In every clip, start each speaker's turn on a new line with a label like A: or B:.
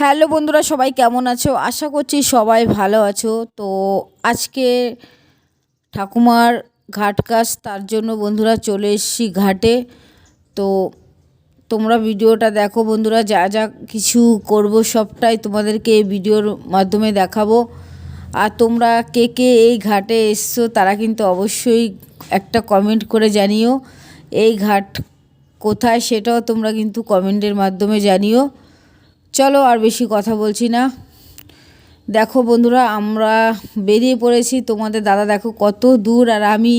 A: Hello বন্ধুরা, সবাই কেমন আছো? আশা করছি সবাই ভালো আছো। তো আজকে ঠাকুমার ঘাট কাজ, তার জন্য বন্ধুরা চলে এসেছি ঘাটে। তো তোমরা ভিডিওটা দেখো বন্ধুরা, যা যা কিছু করব সবটাই তোমাদেরকে এই ভিডিওর মাধ্যমে দেখাবো। আর তোমরা কে কে এই ঘাটে এসছো, তারা কিন্তু অবশ্যই একটা কমেন্ট করে জানিও। এই ঘাট কোথায়, সেটাও তোমরা কিন্তু কমেন্টের মাধ্যমে জানিও। চলো আর বেশি কথা বলছি না। দেখো বন্ধুরা, আমরা বেরিয়ে পড়েছি। তোমাদের দাদা দেখো কত দূর, আর আমি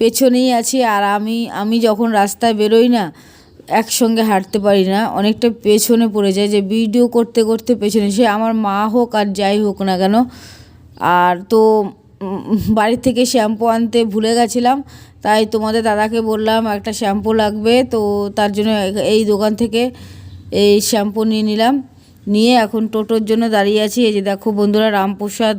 A: পেছনেই আছি, আর আমি আমি যখন রাস্তায় বেরোই না, একসঙ্গে হাঁটতে পারি না। অনেকটা পেছনে পড়ে যায়, যে ভিডিও করতে করতে পেছনে। সে আমার মা হোক আর যাই হোক না কেন, আর তো বাড়ি থেকে শ্যাম্পু আনতে ভুলে গেছিলাম, তাই তোমাদের দাদাকে বললাম, একটা শ্যাম্পু লাগবে, তো তার জন্য এই দোকান থেকে এই শ্যাম্পু নিয়ে নিলাম। নিয়ে এখন টোটোর জন্য দাঁড়িয়ে আছি। এই যে দেখো বন্ধুরা, রামপ্রসাদ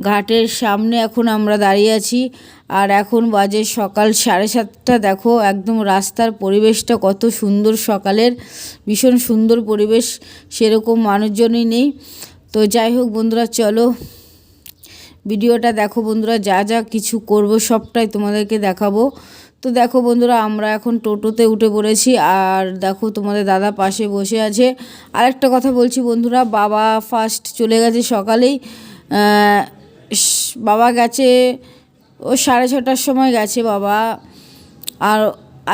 A: ঘাটের সামনে এখন আমরা দাঁড়িয়ে আছি। আর এখন বাজে সকাল সাড়ে সাতটা। দেখো একদম রাস্তার পরিবেশটা কত সুন্দর সকালের। ভীষণ সুন্দর পরিবেশ, সেরকম মানুষজনই নেই। তো যাই হোক বন্ধুরা, চলো ভিডিওটা দেখো বন্ধুরা, যা যা কিছু করব সবটাই তোমাদেরকে দেখাবো। তো দেখো বন্ধুরা, আমরা এখন টোটোতে উঠে পড়েছি আর দেখো তোমাদের দাদা পাশে বসে আছে। আরেকটা কথা বলছি বন্ধুরা, বাবা ফার্স্ট চলে গেছে সকালেই। বাবা গেছে, ও সাড়ে ছটার সময় গেছে বাবা। আর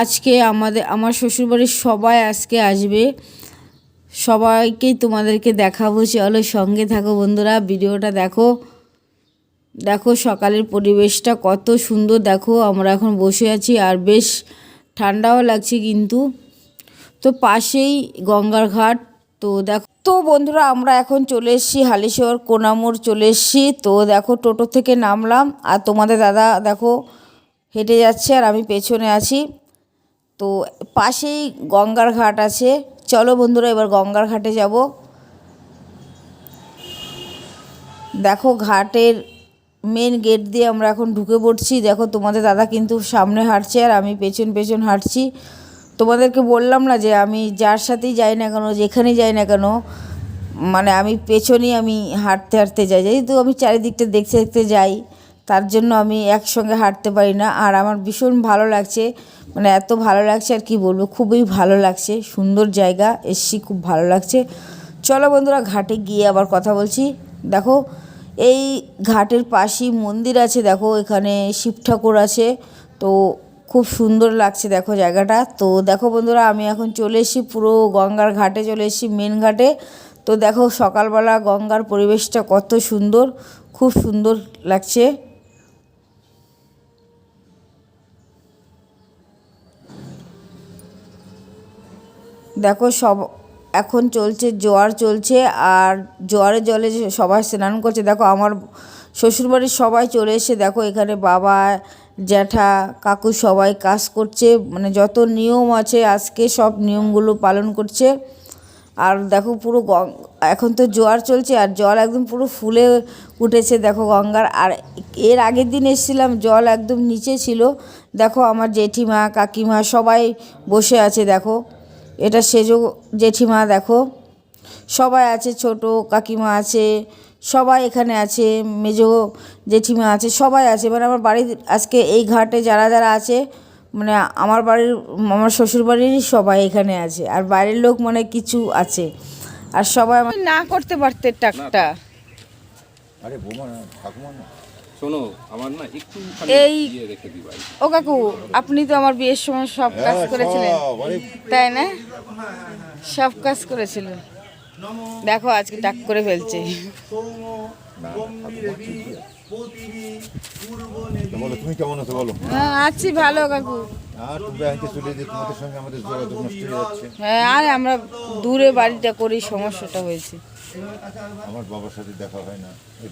A: আজকে আমাদের, আমার শ্বশুরবাড়ির সবাই আজকে আসবে। সবাইকেই তোমাদেরকে দেখাবো, চলো সঙ্গে থাকো বন্ধুরা, ভিডিওটা দেখো। দেখো সকালের পরিবেশটা কত সুন্দর, দেখো আমরা এখন বসে আছি আর বেশ ঠান্ডাও লাগছে কিন্তু। তো পাশেই গঙ্গার ঘাট, তো দেখো। তো বন্ধুরা, আমরা এখন চলে এসেছি হালিশহর কোনামোড় চলে এসেছি। তো দেখো টোটো থেকে নামলাম আর তোমাদের দাদা দেখো হেঁটে যাচ্ছে আর আমি পেছনে আছি। তো পাশেই গঙ্গার ঘাট আছে। চলো বন্ধুরা, এবার গঙ্গার ঘাটে যাব। দেখো ঘাটের মেন গেট দিয়ে আমরা এখন ঢুকে পড়ছি। দেখো, তোমাদের দাদা কিন্তু সামনে হাঁটছে আর আমি পেছন পেছন হাঁটছি। তোমাদেরকে বললাম না যে আমি যার সাথেই যাই না কেন, যেখানেই যাই না কেন মানে আমি পেছনেই আমি হাঁটতে হাঁটতে যাই। যেহেতু আমি চারিদিকটা দেখতে দেখতে যাই, তার জন্য আমি একসঙ্গে হাঁটতে পারি না। আর আমার ভীষণ ভালো লাগছে মানে এত ভালো লাগছে আর কি বলব, খুবই ভালো লাগছে। সুন্দর জায়গা, এসছি, খুব ভালো লাগছে। চলো বন্ধুরা, ঘাটে গিয়ে আবার কথা বলছি। দেখো এই ঘাটের পাশেই মন্দির আছে, দেখো, এখানে শিব ঠাকুর আছে। তো খুব সুন্দর লাগছে, দেখো, জায়গাটা। তো দেখো বন্ধুরা, আমি এখন চলে এসেছি পুরো গঙ্গার ঘাটে, চলে এসেছি মেন ঘাটে। তো দেখো, সকালবেলা গঙ্গার পরিবেশটা কত সুন্দর, খুব সুন্দর লাগছে। দেখো, সব এখন চলছে, জোয়ার চলছে আর জোয়ারের জলে সবাই স্নান করছে, দেখো আমার শ্বশুরবাড়ির সবাই চলে এসে দেখো এখানে বাবা, জ্যাঠা, কাকু সবাই কাজ করছে মানে যত নিয়ম আছে আজকে সব নিয়মগুলো পালন করছে। আর দেখো পুরো এখন তো জোয়ার চলছে আর জল একদম পুরো ফুলে উঠেছে দেখো গঙ্গার। আর এর আগের দিন এসেছিলাম, জল একদম নিচে ছিল। দেখো আমার জেঠিমা, কাকিমা সবাই বসে আছে দেখো। এটা সেজো জেঠিমা দেখো। সবাই আছে ছোট কাকিমা আছে সবাই এখানে আছে মেজো জেঠিমা আছে সবাই আছে। মানে আমার বাড়ির আজকে এই ঘাটে যারা যারা আছে মানে আমার বাড়ির আমার শ্বশুর বাড়িরই সবাই এখানে আছে আর বাইরের লোক মানে কিছু আছে। আর সবাই না করতে পারতে টাকটা।
B: আরে বোমা ঠাকুমা না।
C: শোনো আমার না একটু
A: এই-
C: ইয়ে
A: ও কাকু আপনি তো আমার বিয়ের সময় সব কাজ
B: হ্যাঁ,
A: করেছিলেন তাই না? সব কাজ করেছিলেন। দেখো আজকে টাক করে ফেলছে।
B: বলো তুমি কেমন আছো বলো?
A: হ্যাঁ আছি ভালো কাকু।
B: আর তুমি আনতে চলে যে তোমাদের সঙ্গে আমাদের যোগাযোগ নষ্ট হয়ে যাচ্ছে।
A: হ্যাঁ আর আমরা দূরে বাড়িটা করি সমস্যাটা হয়েছে।
B: আমার বাবার সাথে দেখা হয় না। এই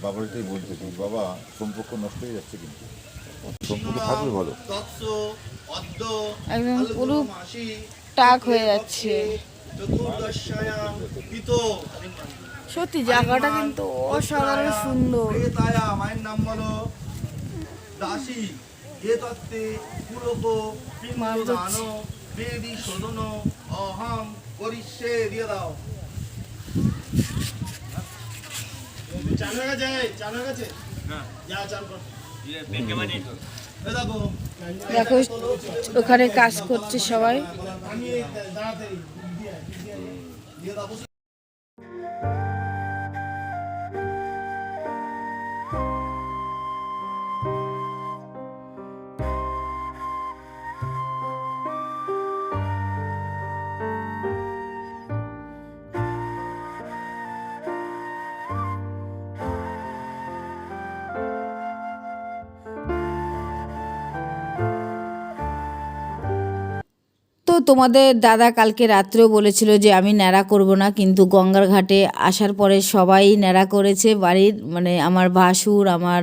B: বলতে বাবা সম্পর্ক নষ্ট হয়ে যাচ্ছে কিন্তু। সম্পর্ক থাকলে ভালো।
D: তৎস
A: একদম পুরো টাক হয়ে যাচ্ছে। সত্যি জায়গাটা কিন্তু অসাধারণ সুন্দর।
D: মায়ের নাম বলো। দাসী এ তত্ত্বে পুরক পিণ্ডদান বেদি শোধন অহং করিষ্যে দিয়ে দাও। চানের কাছে চানের কাছে যা চান কর। এ দেখো।
A: দেখো ওখানে কাজ করছে সবাই। তোমাদের দাদা কালকে রাত্রেও বলেছিল যে আমি ন্যাড়া করব না, কিন্তু গঙ্গার ঘাটে আসার পরে সবাই ন্যাড়া করেছে, বাড়ির মানে আমার ভাসুর, আমার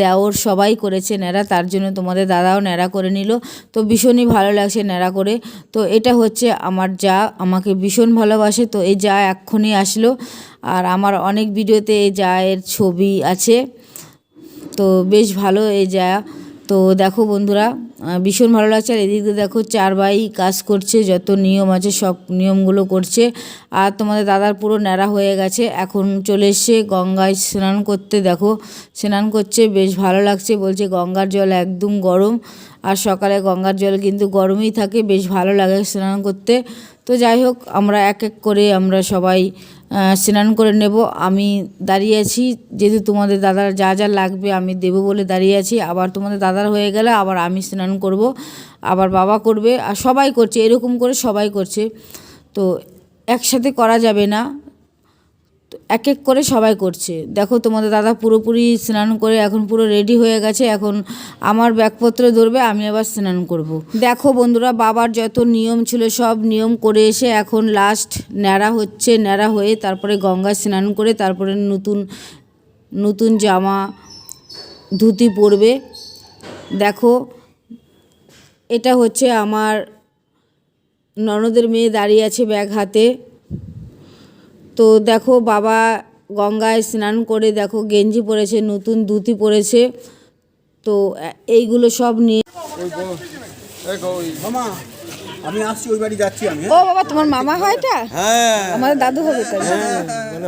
A: দেওর সবাই করেছে ন্যাড়া, তার জন্য তোমাদের দাদাও ন্যাড়া করে নিল। তো ভীষণই ভালো লাগছে ন্যাড়া করে। তো এটা হচ্ছে আমার যা, আমাকে ভীষণ ভালোবাসে। তো এই যা এক্ষুনি আসলো। আর আমার অনেক ভিডিওতে এই জায়ের ছবি আছে। তো বেশ ভালো এই যা। তো দেখো বন্ধুরা ভীষণ ভালো লাগছে। আর এদিকে দেখো চার ভাই কাজ করছে, যত নিয়ম আছে সব নিয়মগুলো করছে। আর তোমাদের দাদার পুরো ন্যাড়া হয়ে গেছে। এখন চলে এসছে গঙ্গায় স্নান করতে। দেখো, স্নান করছে, বেশ ভালো লাগছে। বলছে গঙ্গার জল একদম গরম। আর সকালে গঙ্গার জল কিন্তু গরমই থাকে, বেশ ভালো লাগে স্নান করতে। তো যাই হোক, আমরা এক এক করে আমরা সবাই স্নান করে নেব। আমি দাঁড়িয়ে আছি, যেহেতু তোমাদের দাদার যা যা লাগবে আমি দেবো বলে দাঁড়িয়ে আছি। আবার তোমাদের দাদার হয়ে গেলে আবার আমি স্নান করব, আবার বাবা করবে, আর সবাই করছে, এরকম করে সবাই করছে। তো একসাথে করা যাবে না। এক এক করে সবাই করছে। দেখো তোমাদের দাদা পুরোপুরি স্নান করে এখন পুরো রেডি হয়ে গেছে, এখন আমার ব্যাগপত্র ধরবে, আমি আবার স্নান করব। দেখো বন্ধুরা, বাবার যত নিয়ম ছিল সব নিয়ম করে এসে এখন লাস্ট ন্যাড়া হচ্ছে, ন্যাড়া হয়ে তারপরে গঙ্গায় স্নান করে তারপরে নতুন নতুন জামা, ধুতি পরবে। দেখো, এটা হচ্ছে আমার ননদের মেয়ে দাঁড়িয়ে আছে ব্যাগ হাতে। তো দেখো বাবা গঙ্গায় স্নান করে দেখো গেঞ্জি পরেছে নতুন ধুতি পরেছে। তো এইগুলো সব নিয়ে
E: আমি আসছি ওই বাড়ি যাচ্ছি আমি
A: ও বাবা তোমার মামা হয় এটা
E: হ্যাঁ।
A: আমাদের দাদু হবে তো।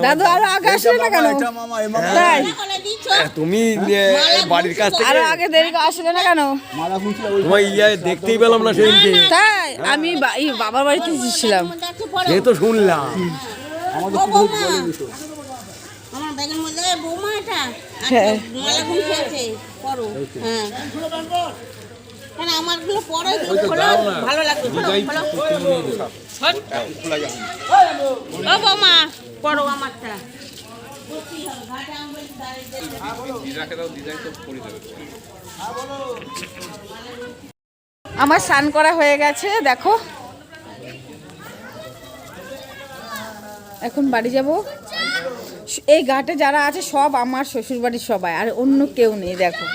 A: দাদু আরও আগে আসলে না কেন?
E: এটা মামা এ মামা
A: তাই?
F: তুমি এ, বাড়ির কাছ থেকে
A: আরও আগে দেরি আসলে না কেন?
F: তোমার ইয়ে দেখতেই পেলাম না সেদিনকে।
A: তাই আমি বাবার বাড়িতে ছিলাম
F: তো শুনলাম।
G: এটা।
A: হ্যাঁ।
G: পরো হ্যাঁ। আমারগুলো পরো ভালো লাগবে ও বৌমা আমারটা।
A: আমার স্নান করা হয়ে গেছে দেখো। এখন বাড়ি যাব। এই ঘাটে যারা আছে, সব আমার শ্বশুর বাড়ির সবাই, আর অন্য কেউ নেই, দেখো।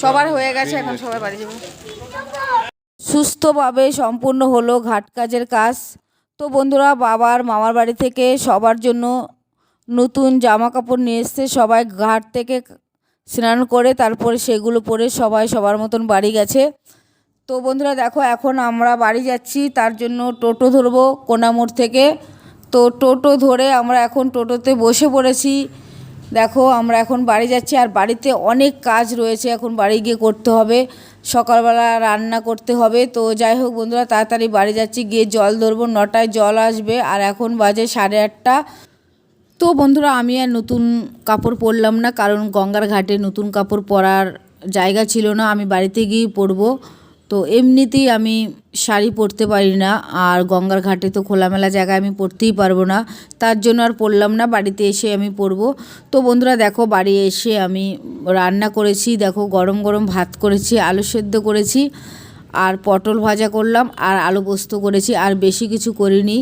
A: সবার হয়ে গেছে, এখন সবাই বাড়ি যাব। সুস্থভাবে সম্পূর্ণ হলো ঘাট কাজের কাজ। তো বন্ধুরা, বাবার মামার বাড়ি থেকে সবার জন্য নতুন জামা কাপড় নিয়ে এসছে। সবাই ঘাট থেকে স্নান করে, তারপরে সেগুলো পরে সবাই সবার মতন বাড়ি গেছে। তো বন্ধুরা দেখো, এখন আমরা বাড়ি যাচ্ছি, তার জন্য টোটো ধরবো কোনামোড় থেকে। তো টোটো ধরে আমরা এখন টোটোতে বসে পড়েছি। দেখো, আমরা এখন বাড়ি যাচ্ছি, আর বাড়িতে অনেক কাজ রয়েছে এখন বাড়ি গিয়ে করতে হবে। সকালবেলা রান্না করতে হবে। তো যাই হোক বন্ধুরা, তাড়াতাড়ি বাড়ি যাচ্ছি, গিয়ে জল ধরবো, নটায় জল আসবে, আর এখন বাজে সাড়ে আটটা। তো বন্ধুরা, আমি আর নতুন কাপড় পরলাম না, কারণ গঙ্গার ঘাটে নতুন কাপড় পরার জায়গা ছিল না, আমি বাড়িতে গিয়েই পরবো। তো এমনিতেই আমি শাড়ি পরতে পারি না, আর গঙ্গার ঘাটে তো খোলামেলা জায়গায় আমি পরতেই পারব না, তার জন্য আর পরলাম না, বাড়িতে এসে আমি পরবো। তো বন্ধুরা দেখো, বাড়ি এসে আমি রান্না করেছি, দেখো গরম গরম ভাত করেছি, আলু সেদ্ধ করেছি, আর পটল ভাজা করলাম, আর আলু পোস্ত করেছি, আর বেশি কিছু করিনি।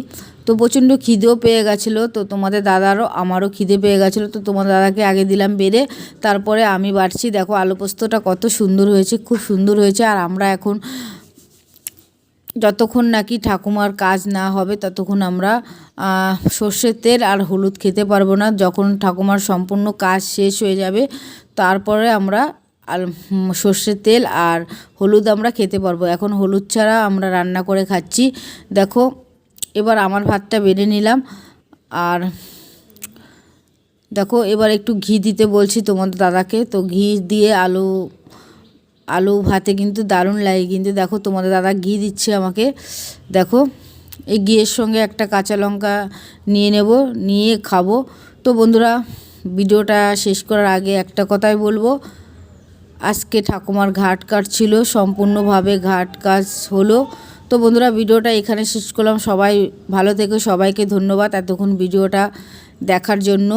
A: তো প্রচণ্ড খিদেও পেয়ে গেছিল। তো তোমাদের দাদারও, আমারও খিদে পেয়ে গেছিল। তো তোমাদের দাদাকে আগে দিলাম বেড়ে, তারপরে আমি বাড়ছি। দেখো আলু পোস্তটা কত সুন্দর হয়েছে, খুব সুন্দর হয়েছে। আর আমরা এখন যতক্ষণ নাকি ঠাকুমার কাজ না হবে, ততক্ষণ আমরা সর্ষের তেল আর হলুদ খেতে পারব না। যখন ঠাকুমার সম্পূর্ণ কাজ শেষ হয়ে যাবে, তারপরে আমরা আর সর্ষের তেল আর হলুদ আমরা খেতে পারব। এখন হলুদ ছাড়া আমরা রান্না করে খাচ্ছি। দেখো এবার আমার ভাতটা বেড়ে নিলাম। আর দেখো, এবার একটু ঘি দিতে বলছি তোমাদের দাদাকে। তো ঘি দিয়ে আলু আলু ভাতে কিন্তু দারুণ লাগে। কিন্তু দেখো, তোমাদের দাদা ঘি দিচ্ছে আমাকে। দেখো, এই ঘিয়ের সঙ্গে একটা কাঁচা লঙ্কা নিয়ে নেব, নিয়ে খাব। তো বন্ধুরা, ভিডিওটা শেষ করার আগে একটা কথাই বলব। আজকে ঠাকুমার ঘাট কাট ছিল, সম্পূর্ণভাবে ঘাট কাজ হলো। তো বন্ধুরা, ভিডিওটা এখানে শেষ করলাম। সবাই ভালো থেকে, সবাইকে ধন্যবাদ এতক্ষণ ভিডিওটা দেখার জন্য।